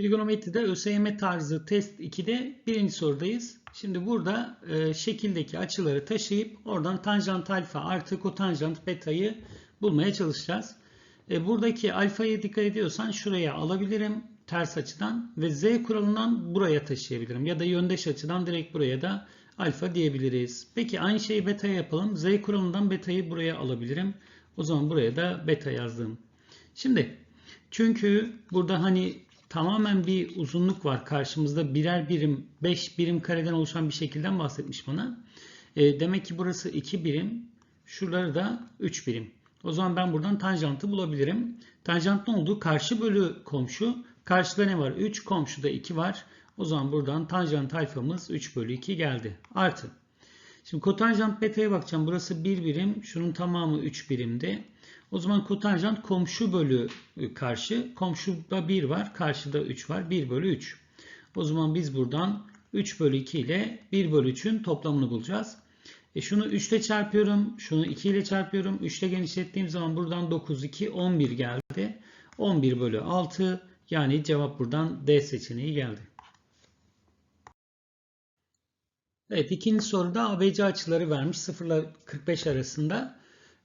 Trigonometride ÖSYM tarzı test 2'de birinci sorudayız. Şimdi burada e, şekildeki açıları taşıyıp oradan tanjant alfa artı kotanjant beta'yı bulmaya çalışacağız. E, buradaki alfaya dikkat ediyorsan şuraya alabilirim ters açıdan ve z kuralından buraya taşıyabilirim. Ya da yöndeş açıdan direkt buraya da alfa diyebiliriz. Peki aynı şeyi beta'ya yapalım. Z kuralından beta'yı buraya alabilirim. O zaman buraya da beta yazdım. Şimdi çünkü burada hani tamamen bir uzunluk var karşımızda birer birim 5 birim kareden oluşan bir şekilden bahsetmiş bana. E, demek ki burası 2 birim. Şuraları da 3 birim. O zaman ben buradan tanjantı bulabilirim. Tanjant ne oldu? Karşı bölü komşu. Karşıda ne var? 3. Komşuda 2 var. O zaman buradan tanjant alfamız 3 bölü 2 geldi. Artı. Şimdi kotanjant beta'ya bakacağım. Burası 1 birim. Şunun tamamı 3 birimdi. O zaman kotanjant komşu bölü e, karşı. Komşuda 1 var. Karşıda 3 var. 1 bölü 3. O zaman biz buradan 3 bölü 2 ile 1 bölü 3'ün toplamını bulacağız. E şunu 3 ile çarpıyorum. Şunu 2 ile çarpıyorum. 3 ile genişlettiğim zaman buradan 9, 2, 11 geldi. 11 bölü 6. Yani cevap buradan D seçeneği geldi. Evet ikinci soruda ABC açıları vermiş 0 ile 45 arasında.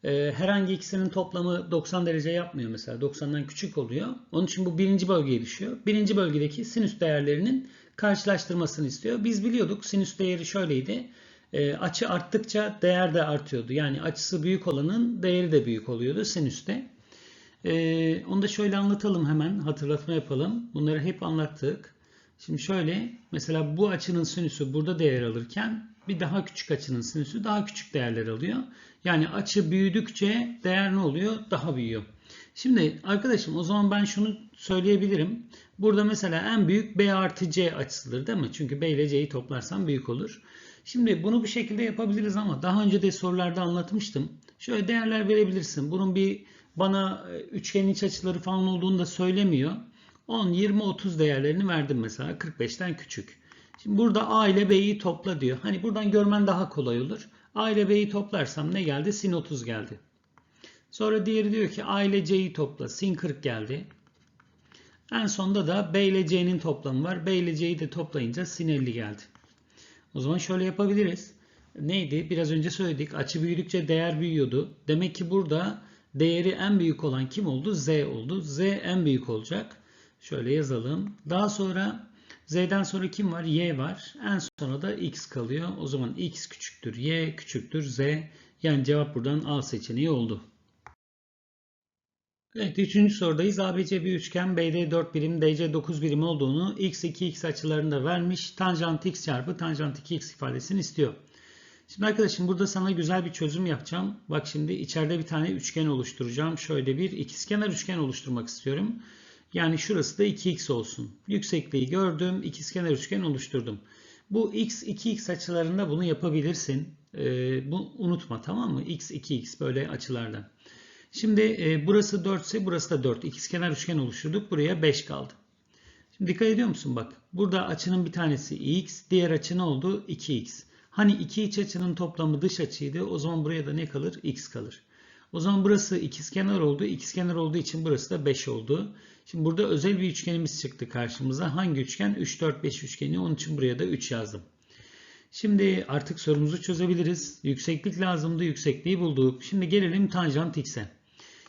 Ee, herhangi ikisinin toplamı 90 derece yapmıyor mesela 90'dan küçük oluyor. Onun için bu birinci bölgeye düşüyor. Birinci bölgedeki sinüs değerlerinin karşılaştırmasını istiyor. Biz biliyorduk sinüs değeri şöyleydi. Ee, açı arttıkça değer de artıyordu. Yani açısı büyük olanın değeri de büyük oluyordu sinüste. Ee, onu da şöyle anlatalım hemen hatırlatma yapalım. Bunları hep anlattık. Şimdi şöyle mesela bu açının sinüsü burada değer alırken bir daha küçük açının sinüsü daha küçük değerler alıyor. Yani açı büyüdükçe değer ne oluyor? Daha büyüyor. Şimdi arkadaşım o zaman ben şunu söyleyebilirim. Burada mesela en büyük B artı C açısıdır değil mi? Çünkü B ile C'yi toplarsam büyük olur. Şimdi bunu bu şekilde yapabiliriz ama daha önce de sorularda anlatmıştım. Şöyle değerler verebilirsin. Bunun bir bana e, üçgenin iç açıları falan olduğunu da söylemiyor. 10, 20, 30 değerlerini verdim mesela 45'ten küçük. Şimdi burada A ile B'yi topla diyor. Hani buradan görmen daha kolay olur. A ile B'yi toplarsam ne geldi? Sin 30 geldi. Sonra diğeri diyor ki A ile C'yi topla. Sin 40 geldi. En sonda da B ile C'nin toplamı var. B ile C'yi de toplayınca sin 50 geldi. O zaman şöyle yapabiliriz. Neydi? Biraz önce söyledik. Açı büyüdükçe değer büyüyordu. Demek ki burada değeri en büyük olan kim oldu? Z oldu. Z en büyük olacak. Şöyle yazalım. Daha sonra Z'den sonra kim var? Y var. En sonra da X kalıyor. O zaman X küçüktür. Y küçüktür. Z. Yani cevap buradan A seçeneği oldu. Evet, üçüncü sorudayız. ABC bir üçgen, BD 4 birim, DC 9 birim olduğunu x 2x açılarında vermiş. Tanjant x çarpı tanjant 2x ifadesini istiyor. Şimdi arkadaşım burada sana güzel bir çözüm yapacağım. Bak şimdi içeride bir tane üçgen oluşturacağım. Şöyle bir ikizkenar üçgen oluşturmak istiyorum. Yani şurası da 2x olsun. Yüksekliği gördüm. ikizkenar üçgen oluşturdum. Bu x 2x açılarında bunu yapabilirsin. Ee, bu unutma tamam mı? x 2x böyle açılardan. Şimdi e, burası 4 ise burası da 4. İkizkenar üçgen oluşturduk. Buraya 5 kaldı. Şimdi dikkat ediyor musun? Bak burada açının bir tanesi x. Diğer açı ne oldu? 2x. Hani iki iç açının toplamı dış açıydı. O zaman buraya da ne kalır? x kalır. O zaman burası ikizkenar oldu. İkizkenar olduğu için burası da 5 oldu. Şimdi burada özel bir üçgenimiz çıktı karşımıza. Hangi üçgen? 3, 4, 5 üçgeni. Onun için buraya da 3 yazdım. Şimdi artık sorumuzu çözebiliriz. Yükseklik lazımdı. Yüksekliği bulduk. Şimdi gelelim tanjant x'e.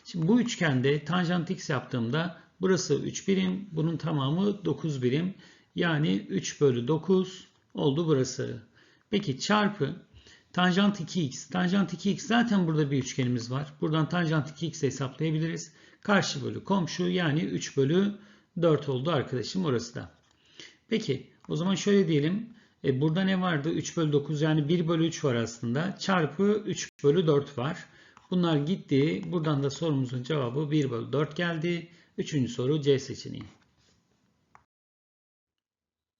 Şimdi bu üçgende tanjant x yaptığımda burası 3 birim. Bunun tamamı 9 birim. Yani 3 bölü 9 oldu burası. Peki çarpı tanjant 2x. Tanjant 2x zaten burada bir üçgenimiz var. Buradan tanjant 2x hesaplayabiliriz. Karşı bölü komşu yani 3 bölü 4 oldu arkadaşım orası da. Peki o zaman şöyle diyelim. E, burada ne vardı? 3 bölü 9 yani 1 bölü 3 var aslında. Çarpı 3 bölü 4 var. Bunlar gitti. Buradan da sorumuzun cevabı 1 bölü 4 geldi. Üçüncü soru C seçeneği.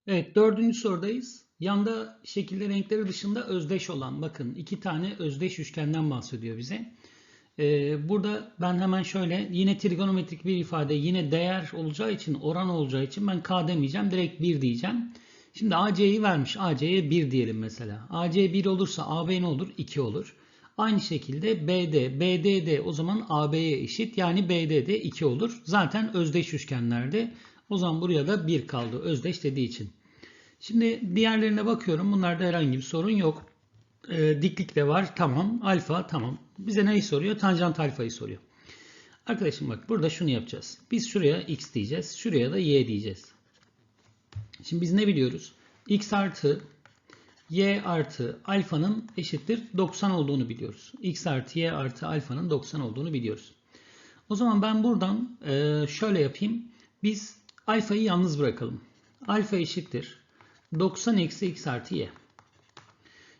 Evet dördüncü sorudayız. Yanda şekilde renkleri dışında özdeş olan bakın iki tane özdeş üçgenden bahsediyor bize. Ee, burada ben hemen şöyle yine trigonometrik bir ifade yine değer olacağı için oran olacağı için ben K demeyeceğim direkt 1 diyeceğim. Şimdi AC'yi vermiş. AC'ye 1 diyelim mesela. AC 1 olursa AB ne olur? 2 olur. Aynı şekilde BD, BD de o zaman AB'ye eşit. Yani BD de 2 olur. Zaten özdeş üçgenlerde O zaman buraya da 1 kaldı özdeş dediği için. Şimdi diğerlerine bakıyorum. Bunlarda herhangi bir sorun yok. E, diklik de var. Tamam. Alfa tamam. Bize neyi soruyor? Tanjant alfayı soruyor. Arkadaşım bak burada şunu yapacağız. Biz şuraya x diyeceğiz. Şuraya da y diyeceğiz. Şimdi biz ne biliyoruz? x artı y artı alfanın eşittir 90 olduğunu biliyoruz. x artı y artı alfanın 90 olduğunu biliyoruz. O zaman ben buradan e, şöyle yapayım. Biz alfayı yalnız bırakalım. Alfa eşittir 90 eksi x artı y.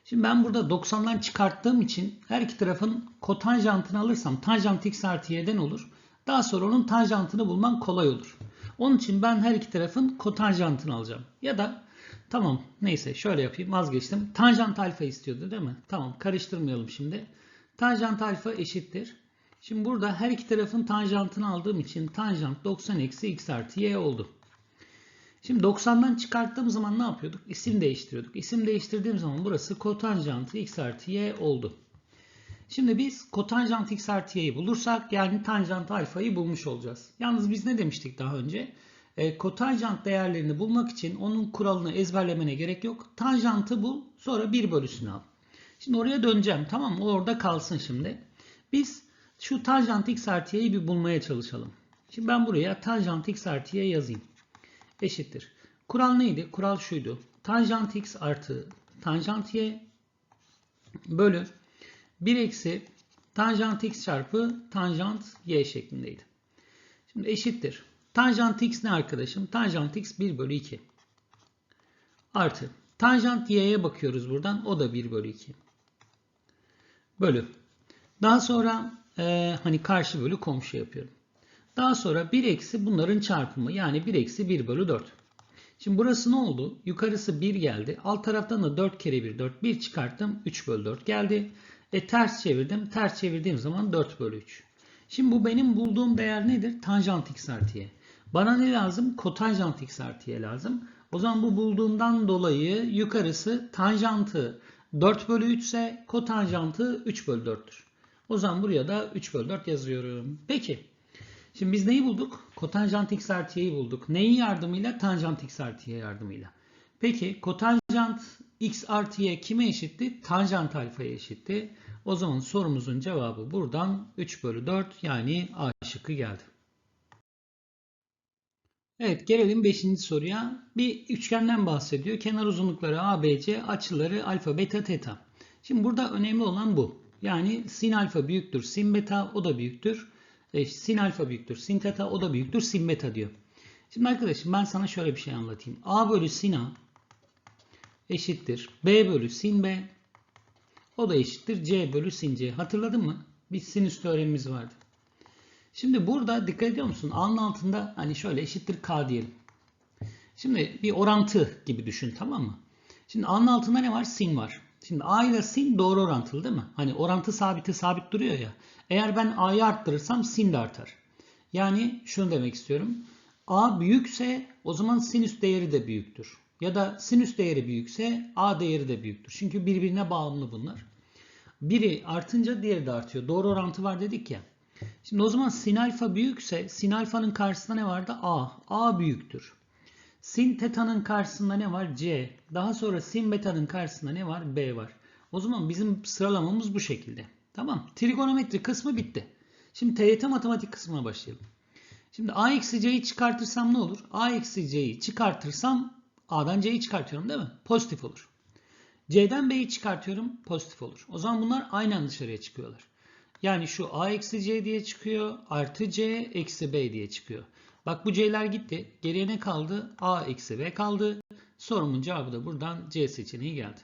Şimdi ben burada 90'dan çıkarttığım için her iki tarafın kotanjantını alırsam tanjant x artı y'den olur. Daha sonra onun tanjantını bulman kolay olur. Onun için ben her iki tarafın kotanjantını alacağım. Ya da tamam neyse şöyle yapayım vazgeçtim. Tanjant alfa istiyordu değil mi? Tamam karıştırmayalım şimdi. Tanjant alfa eşittir. Şimdi burada her iki tarafın tanjantını aldığım için tanjant 90 eksi x artı y oldu. Şimdi 90'dan çıkarttığım zaman ne yapıyorduk? İsim değiştiriyorduk. İsim değiştirdiğim zaman burası kotanjantı x artı y oldu. Şimdi biz kotanjant x artı y'yi bulursak yani tanjant alfayı bulmuş olacağız. Yalnız biz ne demiştik daha önce? E, kotanjant değerlerini bulmak için onun kuralını ezberlemene gerek yok. Tanjantı bul sonra 1 bölüsünü al. Şimdi oraya döneceğim tamam mı? Orada kalsın şimdi. Biz şu tanjant x artı y'yi bir bulmaya çalışalım. Şimdi ben buraya tanjant x artı y yazayım eşittir. Kural neydi? Kural şuydu. Tanjant x artı tanjant y bölü 1 eksi tanjant x çarpı tanjant y şeklindeydi. Şimdi eşittir. Tanjant x ne arkadaşım? Tanjant x 1 bölü 2. Artı. Tanjant y'ye bakıyoruz buradan. O da 1 bölü 2. Bölü. Daha sonra e, hani karşı bölü komşu yapıyorum. Daha sonra 1 eksi bunların çarpımı yani 1 eksi 1 bölü 4. Şimdi burası ne oldu? Yukarısı 1 geldi. Alt taraftan da 4 kere 1 4. 1 çıkarttım 3 bölü 4 geldi. E ters çevirdim. Ters çevirdiğim zaman 4 bölü 3. Şimdi bu benim bulduğum değer nedir? Tanjant x artı y. Bana ne lazım? Kotanjant x artı y lazım. O zaman bu bulduğumdan dolayı yukarısı tanjantı 4 bölü 3 ise kotanjantı 3 bölü 4'tür. O zaman buraya da 3 bölü 4 yazıyorum. Peki. Şimdi biz neyi bulduk? Kotanjant x artı y'yi bulduk. Neyin yardımıyla? Tanjant x artı y yardımıyla. Peki kotanjant x artı y kime eşitti? Tanjant alfaya eşitti. O zaman sorumuzun cevabı buradan 3 bölü 4 yani A şıkkı geldi. Evet gelelim 5. soruya. Bir üçgenden bahsediyor. Kenar uzunlukları ABC, açıları alfa, beta, teta. Şimdi burada önemli olan bu. Yani sin alfa büyüktür, sin beta o da büyüktür. E, sin alfa büyüktür, sin teta o da büyüktür, sin beta diyor. Şimdi arkadaşım ben sana şöyle bir şey anlatayım. A bölü sin A eşittir. B bölü sin B o da eşittir. C bölü sin C. Hatırladın mı? Bir sinüs teoremimiz vardı. Şimdi burada dikkat ediyor musun? A'nın altında hani şöyle eşittir K diyelim. Şimdi bir orantı gibi düşün tamam mı? Şimdi A'nın altında ne var? Sin var. Şimdi A ile sin doğru orantılı değil mi? Hani orantı sabiti sabit duruyor ya. Eğer ben A'yı arttırırsam sin de artar. Yani şunu demek istiyorum. A büyükse o zaman sinüs değeri de büyüktür. Ya da sinüs değeri büyükse A değeri de büyüktür. Çünkü birbirine bağımlı bunlar. Biri artınca diğeri de artıyor. Doğru orantı var dedik ya. Şimdi o zaman sin alfa büyükse sin alfanın karşısında ne vardı? A. A büyüktür. Sin teta'nın karşısında ne var? C. Daha sonra sin beta'nın karşısında ne var? B var. O zaman bizim sıralamamız bu şekilde. Tamam. Trigonometri kısmı bitti. Şimdi TYT matematik kısmına başlayalım. Şimdi A eksi C'yi çıkartırsam ne olur? A eksi C'yi çıkartırsam A'dan C'yi çıkartıyorum değil mi? Pozitif olur. C'den B'yi çıkartıyorum. Pozitif olur. O zaman bunlar aynen dışarıya çıkıyorlar. Yani şu A eksi C diye çıkıyor. Artı C eksi B diye çıkıyor. Bak bu C'ler gitti. Geriye ne kaldı? A eksi B kaldı. Sorumun cevabı da buradan C seçeneği geldi.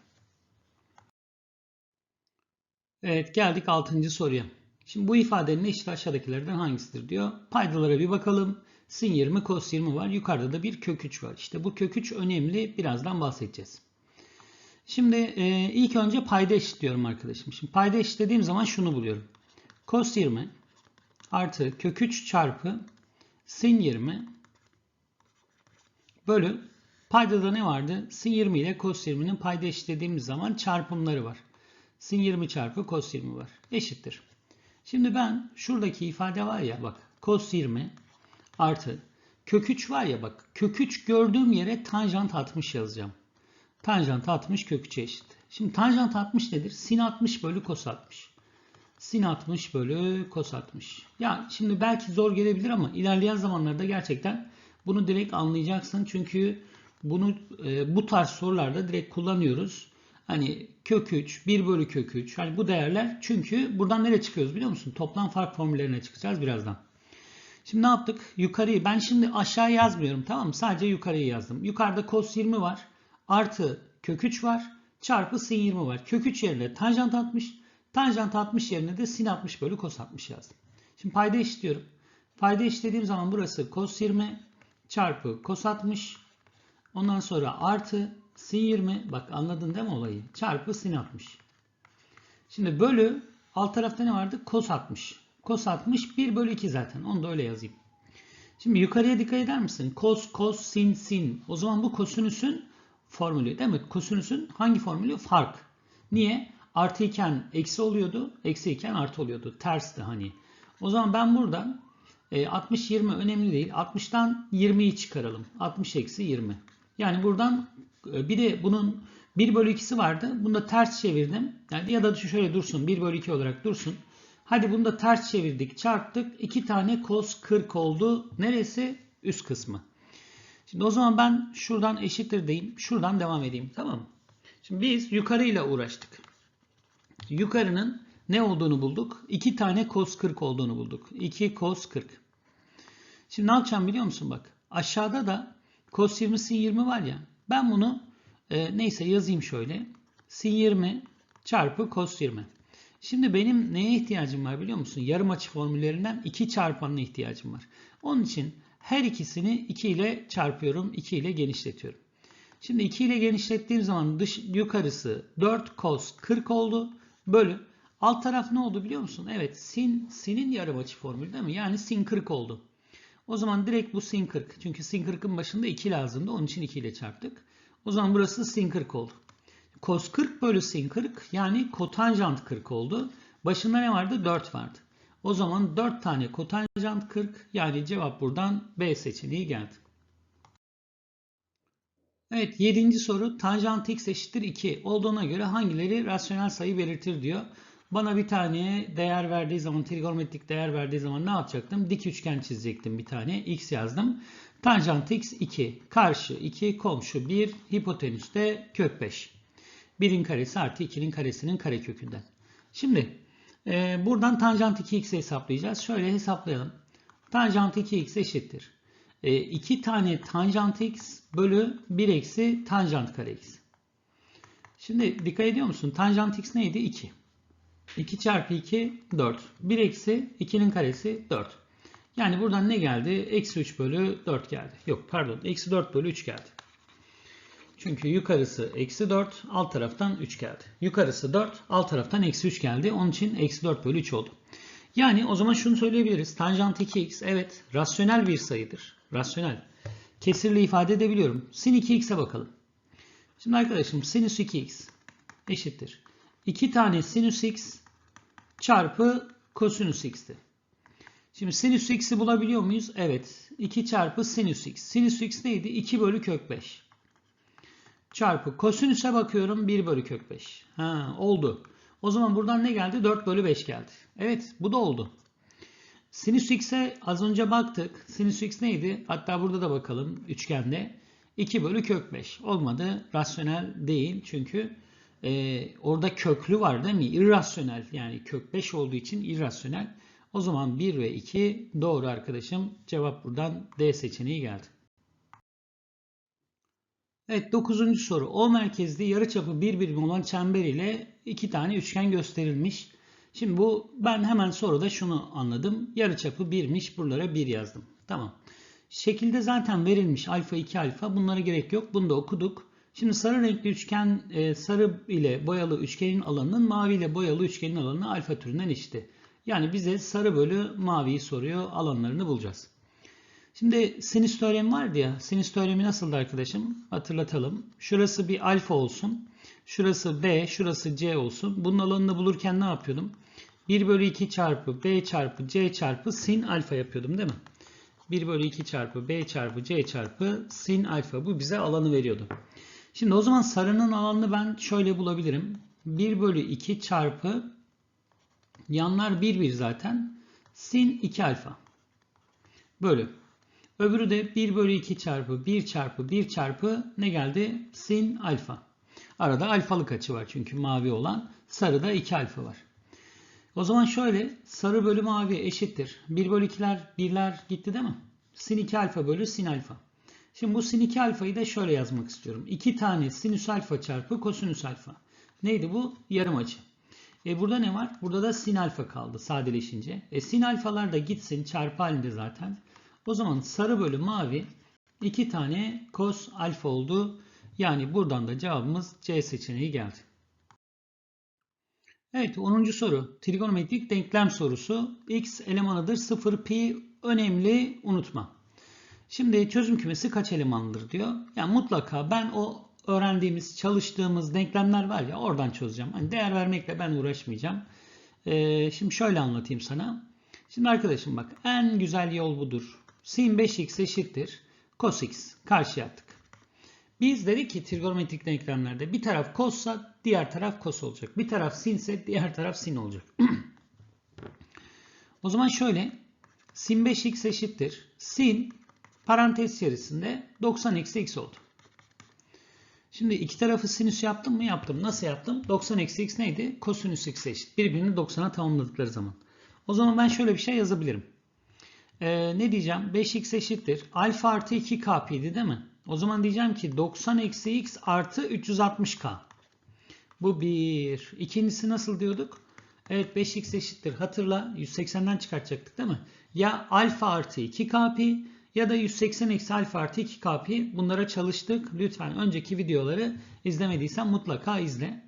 Evet geldik 6. soruya. Şimdi bu ifadenin eşit aşağıdakilerden hangisidir diyor. Paydalara bir bakalım. Sin 20 cos 20 var. Yukarıda da bir kök 3 var. İşte bu kök 3 önemli. Birazdan bahsedeceğiz. Şimdi e, ilk önce payda eşitliyorum arkadaşım. Şimdi payda eşitlediğim zaman şunu buluyorum. Cos 20 artı kök 3 çarpı sin 20 bölü paydada ne vardı? Sin 20 ile cos 20'nin payda eşitlediğimiz zaman çarpımları var. Sin 20 çarpı cos 20 var. Eşittir. Şimdi ben şuradaki ifade var ya bak cos 20 artı Kök 3 var ya bak. Kök 3 gördüğüm yere tanjant 60 yazacağım. Tanjant 60 kök 3'e eşit. Şimdi tanjant 60 nedir? Sin 60 bölü kos 60. Sin 60 bölü kos 60. Ya şimdi belki zor gelebilir ama ilerleyen zamanlarda gerçekten bunu direkt anlayacaksın. Çünkü bunu e, bu tarz sorularda direkt kullanıyoruz. Hani kök 3, 1 bölü kök 3. Hani bu değerler çünkü buradan nereye çıkıyoruz biliyor musun? Toplam fark formüllerine çıkacağız birazdan. Şimdi ne yaptık? Yukarıyı ben şimdi aşağı yazmıyorum tamam mı? Sadece yukarıyı yazdım. Yukarıda cos 20 var. Artı kök 3 var. Çarpı sin 20 var. Kök 3 yerine tanjant 60. Tanjant 60 yerine de sin 60 bölü cos 60 yazdım. Şimdi payda eşitliyorum. Payda eşitlediğim zaman burası cos 20 çarpı cos 60. Ondan sonra artı sin 20. Bak anladın değil mi olayı? Çarpı sin 60. Şimdi bölü alt tarafta ne vardı? Cos 60. Cos 60 1 bölü 2 zaten. Onu da öyle yazayım. Şimdi yukarıya dikkat eder misin? Cos, cos, sin, sin. O zaman bu kosinüsün formülü değil mi? Kosinüsün hangi formülü? Fark. Niye? Artı iken eksi oluyordu. Eksi iken artı oluyordu. Tersti hani. O zaman ben buradan 60-20 önemli değil. 60'tan 20'yi çıkaralım. 60 eksi 20. Yani buradan e, bir de bunun 1 bölü 2'si vardı. Bunu da ters çevirdim. Yani ya da şöyle dursun. 1 bölü 2 olarak dursun. Hadi bunu da ters çevirdik. Çarptık. 2 tane cos 40 oldu. Neresi? Üst kısmı. Şimdi o zaman ben şuradan eşittir deyim. Şuradan devam edeyim. Tamam mı? Şimdi biz yukarıyla uğraştık. Yukarının ne olduğunu bulduk? 2 tane cos 40 olduğunu bulduk. 2 cos 40. Şimdi ne yapacağım biliyor musun bak. Aşağıda da cos 20 sin 20 var ya. Ben bunu e, neyse yazayım şöyle. Sin 20 çarpı cos 20. Şimdi benim neye ihtiyacım var biliyor musun? Yarım açı formüllerinden 2 çarpanına ihtiyacım var. Onun için her ikisini 2 ile çarpıyorum. 2 ile genişletiyorum. Şimdi 2 ile genişlettiğim zaman dış yukarısı 4 cos 40 oldu. Bölü alt taraf ne oldu biliyor musun? Evet sin sinin yarım açı formülü değil mi? Yani sin 40 oldu. O zaman direkt bu sin 40. Çünkü sin 40'ın başında 2 lazımdı. Onun için 2 ile çarptık. O zaman burası sin 40 oldu. Cos 40 bölü sin 40 yani kotanjant 40 oldu. Başında ne vardı? 4 vardı. O zaman 4 tane kotanjant 40 yani cevap buradan B seçeneği geldi. Evet 7. soru tanjant x eşittir 2 olduğuna göre hangileri rasyonel sayı belirtir diyor. Bana bir tane değer verdiği zaman trigonometrik değer verdiği zaman ne yapacaktım? Dik üçgen çizecektim bir tane. X yazdım. Tanjant x 2. Karşı 2. Komşu 1. Hipotenüs de kök 5. 1'in karesi artı 2'nin karesinin karekökünden. Şimdi e, buradan tanjant 2x'i hesaplayacağız. Şöyle hesaplayalım. Tanjant 2x eşittir. E, 2 tane tanjant x bölü 1 eksi tanjant kare x. Şimdi dikkat ediyor musun? Tanjant x neydi? 2. 2 çarpı 2 4. 1 eksi 2'nin karesi 4. Yani buradan ne geldi? Eksi 3 bölü 4 geldi. Yok pardon. Eksi 4 bölü 3 geldi. Çünkü yukarısı eksi 4, alt taraftan 3 geldi. Yukarısı 4, alt taraftan eksi 3 geldi. Onun için eksi 4 bölü 3 oldu. Yani o zaman şunu söyleyebiliriz. Tanjant 2x evet rasyonel bir sayıdır. Rasyonel. Kesirle ifade edebiliyorum. Sin 2x'e bakalım. Şimdi arkadaşım sinüs 2x eşittir. 2 tane sinüs x çarpı kosinüs x'ti. Şimdi sinüs x'i bulabiliyor muyuz? Evet. 2 çarpı sinüs x. Sinüs x neydi? 2 bölü kök 5. Çarpı kosinüse bakıyorum 1 bölü kök 5. Ha, oldu. O zaman buradan ne geldi? 4 bölü 5 geldi. Evet bu da oldu. Sinüs x'e az önce baktık. Sinüs x neydi? Hatta burada da bakalım üçgende. 2 bölü kök 5. Olmadı. Rasyonel değil. Çünkü e, orada köklü var değil mi? İrrasyonel. Yani kök 5 olduğu için irrasyonel. O zaman 1 ve 2 doğru arkadaşım. Cevap buradan D seçeneği geldi. Evet 9. soru. O merkezli yarıçapı bir olan çember ile iki tane üçgen gösterilmiş. Şimdi bu ben hemen soruda şunu anladım. Yarıçapı 1'miş. Buralara 1 yazdım. Tamam. Şekilde zaten verilmiş alfa 2 alfa. Bunlara gerek yok. Bunu da okuduk. Şimdi sarı renkli üçgen e, sarı ile boyalı üçgenin alanının mavi ile boyalı üçgenin alanı alfa türünden eşitti. Yani bize sarı bölü maviyi soruyor. Alanlarını bulacağız. Şimdi sinüs teoremi vardı ya. Sinüs teoremi nasıldı arkadaşım? Hatırlatalım. Şurası bir alfa olsun. Şurası B, şurası C olsun. Bunun alanını bulurken ne yapıyordum? 1 bölü 2 çarpı B çarpı C çarpı sin alfa yapıyordum değil mi? 1 bölü 2 çarpı b çarpı c çarpı sin alfa. Bu bize alanı veriyordu. Şimdi o zaman sarının alanını ben şöyle bulabilirim. 1 bölü 2 çarpı yanlar 1 1 zaten sin 2 alfa bölü. Öbürü de 1 bölü 2 çarpı 1 çarpı 1 çarpı ne geldi? Sin alfa. Arada alfalık açı var çünkü mavi olan. Sarıda 2 alfa var. O zaman şöyle sarı bölü mavi eşittir. 1 bölü 2'ler 1'ler gitti değil mi? Sin 2 alfa bölü sin alfa. Şimdi bu sin 2 alfayı da şöyle yazmak istiyorum. 2 tane sinüs alfa çarpı kosinüs alfa. Neydi bu? Yarım açı. E burada ne var? Burada da sin alfa kaldı sadeleşince. E sin alfalar da gitsin çarpı halinde zaten. O zaman sarı bölü mavi 2 tane kos alfa oldu. Yani buradan da cevabımız C seçeneği geldi. Evet 10. soru. Trigonometrik denklem sorusu. X elemanıdır 0 pi önemli unutma. Şimdi çözüm kümesi kaç elemanlıdır diyor. Yani mutlaka ben o öğrendiğimiz, çalıştığımız denklemler var ya oradan çözeceğim. Hani değer vermekle ben uğraşmayacağım. Ee, şimdi şöyle anlatayım sana. Şimdi arkadaşım bak en güzel yol budur. Sin 5x eşittir. Cos x. Karşıya attık. Biz dedik ki trigonometrik denklemlerde bir taraf kossa diğer taraf kos olacak. Bir taraf sinse diğer taraf sin olacak. o zaman şöyle sin 5x eşittir. Sin parantez içerisinde 90 eksi x oldu. Şimdi iki tarafı sinüs yaptım mı? Yaptım. Nasıl yaptım? 90 eksi x neydi? Kosinüs x eşit. Birbirini 90'a tamamladıkları zaman. O zaman ben şöyle bir şey yazabilirim. Ee, ne diyeceğim? 5x eşittir. Alfa artı 2k piydi değil mi? O zaman diyeceğim ki 90 eksi x artı 360k. Bu bir. İkincisi nasıl diyorduk? Evet 5x eşittir. Hatırla 180'den çıkartacaktık değil mi? Ya alfa artı 2k pi ya da 180 eksi alfa artı 2k pi. Bunlara çalıştık. Lütfen önceki videoları izlemediysen mutlaka izle.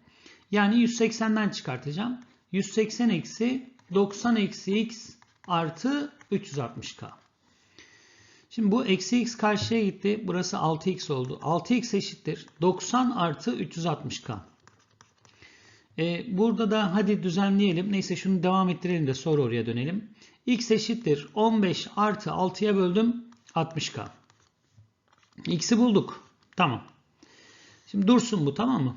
Yani 180'den çıkartacağım. 180 eksi 90 eksi x artı 360k. Şimdi bu eksi x karşıya gitti. Burası 6x oldu. 6x eşittir. 90 artı 360k. Ee, burada da hadi düzenleyelim. Neyse şunu devam ettirelim de sonra oraya dönelim. x eşittir. 15 artı 6'ya böldüm. 60k. x'i bulduk. Tamam. Şimdi dursun bu tamam mı?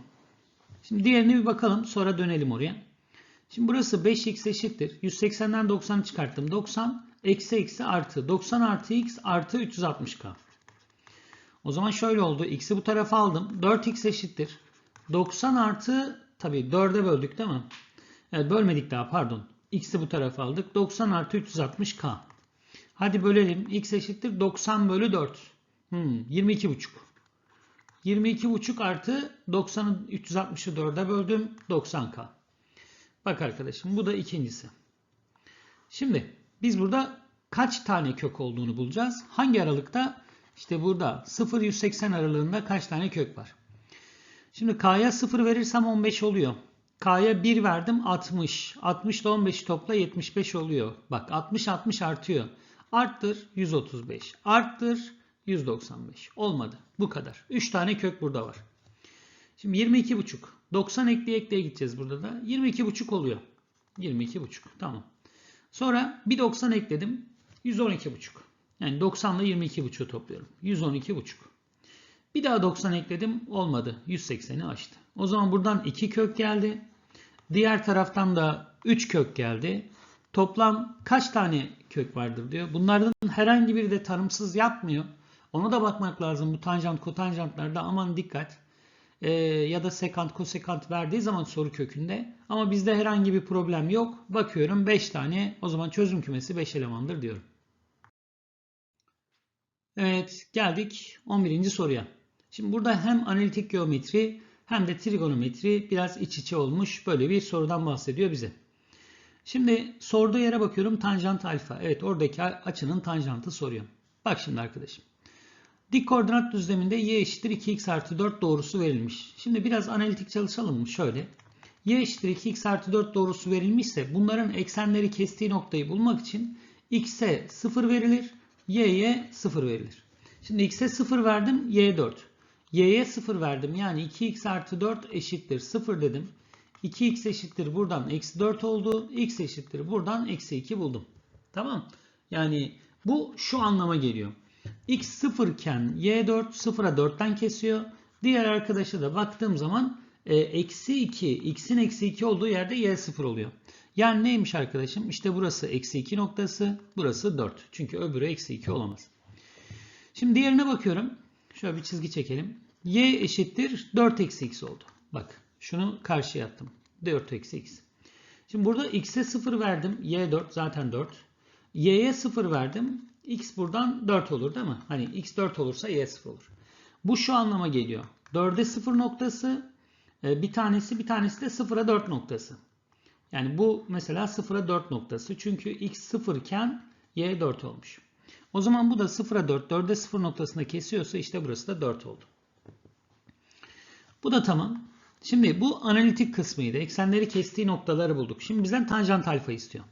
Şimdi diğerine bir bakalım. Sonra dönelim oraya. Şimdi burası 5x eşittir. 180'den 90'ı çıkarttım. 90 eksi eksi artı 90 artı x artı 360k. O zaman şöyle oldu. X'i bu tarafa aldım. 4x eşittir. 90 artı tabii 4'e böldük değil mi? Evet bölmedik daha pardon. X'i bu tarafa aldık. 90 artı 360k. Hadi bölelim. X eşittir 90 bölü 4. Hmm, 22,5. 22,5 artı 90'ı 360'ı 4'e böldüm. 90k. Bak arkadaşım bu da ikincisi. Şimdi biz burada kaç tane kök olduğunu bulacağız. Hangi aralıkta? İşte burada 0-180 aralığında kaç tane kök var. Şimdi K'ya 0 verirsem 15 oluyor. K'ya 1 verdim 60. 60 ile 15 topla 75 oluyor. Bak 60 60 artıyor. Arttır 135. Arttır 195. Olmadı. Bu kadar. 3 tane kök burada var. Şimdi 22,5. 90 ekleye ekleye gideceğiz burada da. 22,5 oluyor. 22,5. Tamam. Sonra bir 90 ekledim. 112,5. Yani 90 ile 22,5'u topluyorum. 112,5. Bir daha 90 ekledim. Olmadı. 180'i aştı. O zaman buradan 2 kök geldi. Diğer taraftan da 3 kök geldi. Toplam kaç tane kök vardır diyor. Bunlardan herhangi biri de tanımsız yapmıyor. Ona da bakmak lazım. Bu tanjant kotanjantlarda aman dikkat. Ee, ya da sekant kosekant verdiği zaman soru kökünde. Ama bizde herhangi bir problem yok. Bakıyorum 5 tane. O zaman çözüm kümesi 5 elemandır diyorum. Evet geldik 11. soruya. Şimdi burada hem analitik geometri hem de trigonometri biraz iç içe olmuş böyle bir sorudan bahsediyor bize. Şimdi sorduğu yere bakıyorum tanjant alfa. Evet oradaki açının tanjantı soruyor. Bak şimdi arkadaşım. Dik koordinat düzleminde y eşittir 2x artı 4 doğrusu verilmiş. Şimdi biraz analitik çalışalım mı? Şöyle. y eşittir 2x artı 4 doğrusu verilmişse bunların eksenleri kestiği noktayı bulmak için x'e 0 verilir, y'ye 0 verilir. Şimdi x'e 0 verdim, y'ye 4. y'ye 0 verdim yani 2x artı 4 eşittir 0 dedim. 2x eşittir buradan eksi 4 oldu. x eşittir buradan eksi 2 buldum. Tamam. Yani Bu şu anlama geliyor. X 0 iken Y4 0'a 4'ten kesiyor. Diğer arkadaşa da baktığım zaman e, eksi 2, x'in eksi 2 olduğu yerde y 0 oluyor. Yani neymiş arkadaşım? İşte burası eksi 2 noktası, burası 4. Çünkü öbürü eksi 2 olamaz. Şimdi diğerine bakıyorum. Şöyle bir çizgi çekelim. y eşittir 4 eksi x oldu. Bak şunu karşıya attım. 4 eksi x. Şimdi burada x'e 0 verdim. y 4 zaten 4. y'ye 0 verdim. X buradan 4 olur değil mi? Hani x 4 olursa y 0 olur. Bu şu anlama geliyor. 4'e 0 noktası e, bir tanesi bir tanesi de 0'a 4 noktası. Yani bu mesela 0'a 4 noktası. Çünkü x 0 iken y 4 olmuş. O zaman bu da 0'a 4, 4'e 0 noktasında kesiyorsa işte burası da 4 oldu. Bu da tamam. Şimdi bu analitik kısmıydı. Eksenleri kestiği noktaları bulduk. Şimdi bizden tanjant alfa istiyor.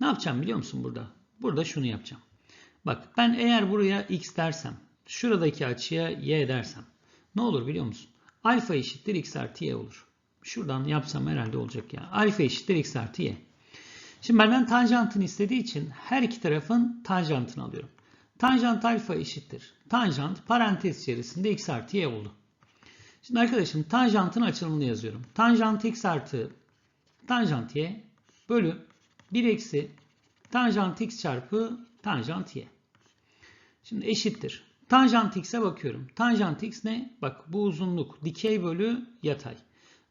Ne yapacağım biliyor musun burada? Burada şunu yapacağım. Bak ben eğer buraya x dersem, şuradaki açıya y dersem ne olur biliyor musun? Alfa eşittir x artı y olur. Şuradan yapsam herhalde olacak ya. Alfa eşittir x artı y. Şimdi benden tanjantını istediği için her iki tarafın tanjantını alıyorum. Tanjant alfa eşittir. Tanjant parantez içerisinde x artı y oldu. Şimdi arkadaşım tanjantın açılımını yazıyorum. Tanjant x artı tanjant y bölü 1 eksi tanjant x çarpı tanjant y. Şimdi eşittir. Tanjant x'e bakıyorum. Tanjant x ne? Bak bu uzunluk dikey bölü yatay.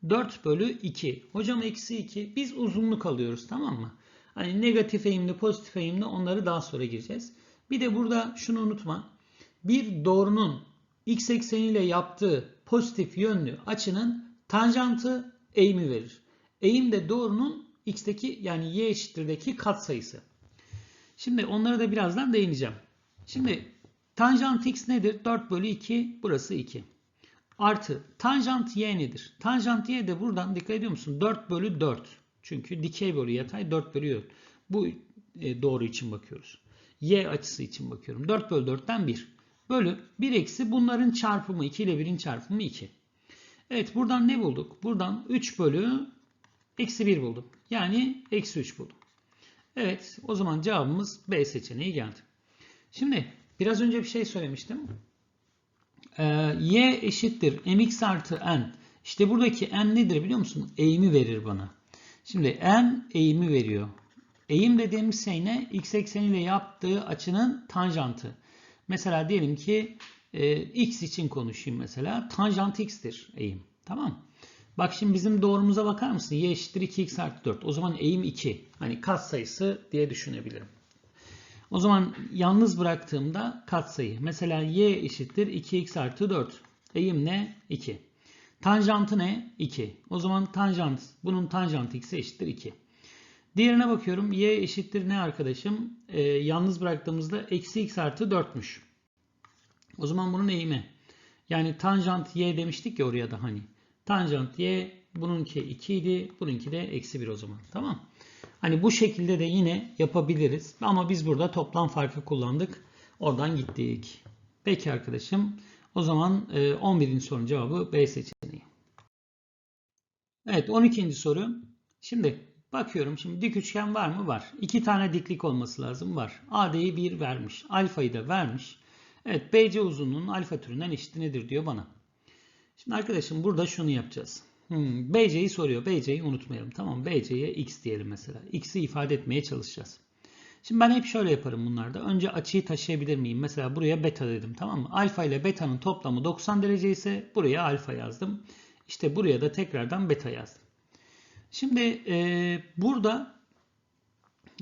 4 bölü 2. Hocam eksi 2. Biz uzunluk alıyoruz tamam mı? Hani negatif eğimli pozitif eğimli onları daha sonra gireceğiz. Bir de burada şunu unutma. Bir doğrunun x ekseniyle yaptığı pozitif yönlü açının tanjantı eğimi verir. Eğim de doğrunun x'teki yani y eşittirdeki katsayısı. Şimdi onlara da birazdan değineceğim. Şimdi tanjant x nedir? 4 bölü 2 burası 2. Artı tanjant y nedir? Tanjant y de buradan dikkat ediyor musun? 4 bölü 4. Çünkü dikey bölü yatay 4 bölü 4. Bu e, doğru için bakıyoruz. Y açısı için bakıyorum. 4 bölü 4'ten 1. Bölü 1 eksi bunların çarpımı 2 ile 1'in çarpımı 2. Evet buradan ne bulduk? Buradan 3 bölü eksi 1 buldum. Yani eksi 3 buldum. Evet o zaman cevabımız B seçeneği geldi. Şimdi biraz önce bir şey söylemiştim. Ee, y eşittir mx artı n. İşte buradaki n nedir biliyor musun? Eğimi verir bana. Şimdi n eğimi veriyor. Eğim dediğimiz şey ne? X ekseniyle yaptığı açının tanjantı. Mesela diyelim ki e, x için konuşayım mesela. Tanjant x'tir eğim. Tamam Bak şimdi bizim doğrumuza bakar mısın? y eşittir 2x artı 4. O zaman eğim 2. Hani kat sayısı diye düşünebilirim. O zaman yalnız bıraktığımda katsayı. Mesela y eşittir 2x artı 4. Eğim ne? 2. Tanjantı ne? 2. O zaman tanjant, bunun tanjantı x'e eşittir 2. Diğerine bakıyorum. y eşittir ne arkadaşım? Ee, yalnız bıraktığımızda eksi x artı 4'müş. O zaman bunun eğimi. Yani tanjant y demiştik ya oraya da hani. Tanjant y bununki 2 idi. Bununki de eksi 1 o zaman. Tamam. Hani bu şekilde de yine yapabiliriz. Ama biz burada toplam farkı kullandık. Oradan gittik. Peki arkadaşım. O zaman 11. E, sorunun cevabı B seçeneği. Evet 12. soru. Şimdi bakıyorum şimdi dik üçgen var mı? Var. İki tane diklik olması lazım. Var. AD'yi 1 vermiş. Alfayı da vermiş. Evet BC uzunluğunun alfa türünden eşit nedir diyor bana. Şimdi arkadaşım burada şunu yapacağız. Hmm, BC'yi soruyor. BC'yi unutmayalım. Tamam BC'ye x diyelim mesela. X'i ifade etmeye çalışacağız. Şimdi ben hep şöyle yaparım bunlarda. Önce açıyı taşıyabilir miyim? Mesela buraya beta dedim tamam mı? Alfa ile beta'nın toplamı 90 derece ise buraya alfa yazdım. İşte buraya da tekrardan beta yazdım. Şimdi e, burada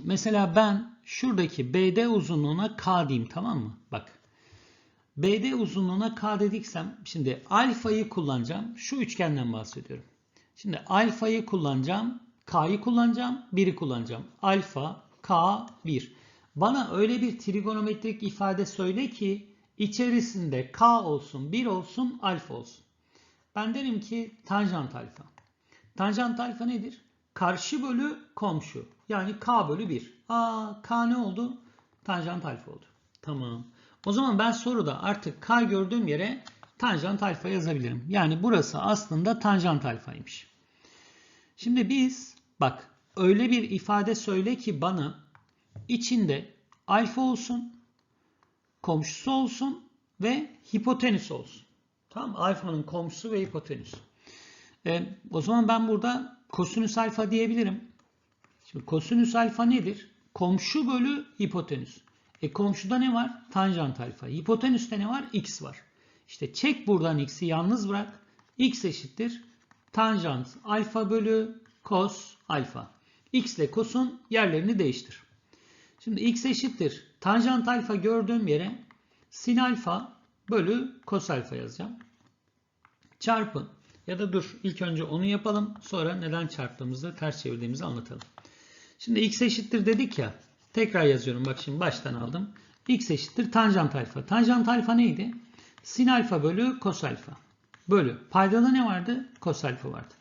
mesela ben şuradaki BD uzunluğuna K diyeyim tamam mı? Bak BD uzunluğuna K dediksem şimdi alfayı kullanacağım. Şu üçgenden bahsediyorum. Şimdi alfayı kullanacağım. K'yı kullanacağım. 1'i kullanacağım. Alfa K 1. Bana öyle bir trigonometrik ifade söyle ki içerisinde K olsun, 1 olsun, alfa olsun. Ben derim ki tanjant alfa. Tanjant alfa nedir? Karşı bölü komşu. Yani K bölü 1. Aa K ne oldu? Tanjant alfa oldu. Tamam. O zaman ben soruda artık k gördüğüm yere tanjant alfa yazabilirim. Yani burası aslında tanjant alfaymış. Şimdi biz bak öyle bir ifade söyle ki bana içinde alfa olsun, komşusu olsun ve hipotenüs olsun. Tamam Alfanın komşusu ve hipotenüs. E, o zaman ben burada kosinüs alfa diyebilirim. Şimdi kosinüs alfa nedir? Komşu bölü hipotenüs. E komşuda ne var? Tanjant alfa. Hipotenüste ne var? X var. İşte çek buradan x'i yalnız bırak. x eşittir. Tanjant alfa bölü kos alfa. x ile kosun yerlerini değiştir. Şimdi x eşittir. Tanjant alfa gördüğüm yere sin alfa bölü kos alfa yazacağım. Çarpı ya da dur ilk önce onu yapalım. Sonra neden çarptığımızı ters çevirdiğimizi anlatalım. Şimdi x eşittir dedik ya. Tekrar yazıyorum. Bak şimdi baştan aldım. x eşittir tanjant alfa. Tanjant alfa neydi? Sin alfa bölü kos alfa. Bölü. Paydada ne vardı? Kos alfa vardı.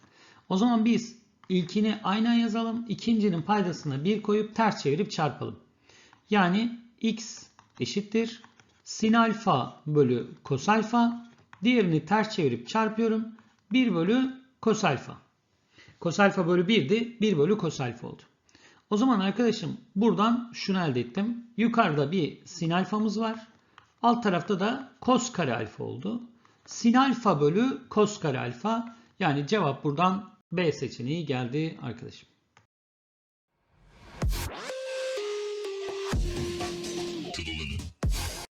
O zaman biz ilkini aynen yazalım. İkincinin paydasına 1 koyup ters çevirip çarpalım. Yani x eşittir sin alfa bölü kos alfa. Diğerini ters çevirip çarpıyorum. 1 bölü kos alfa. Kos alfa bölü 1'di. 1 bölü kos alfa oldu. O zaman arkadaşım buradan şunu elde ettim. Yukarıda bir sin alfamız var. Alt tarafta da kos kare alfa oldu. Sin alfa bölü kos kare alfa. Yani cevap buradan B seçeneği geldi arkadaşım.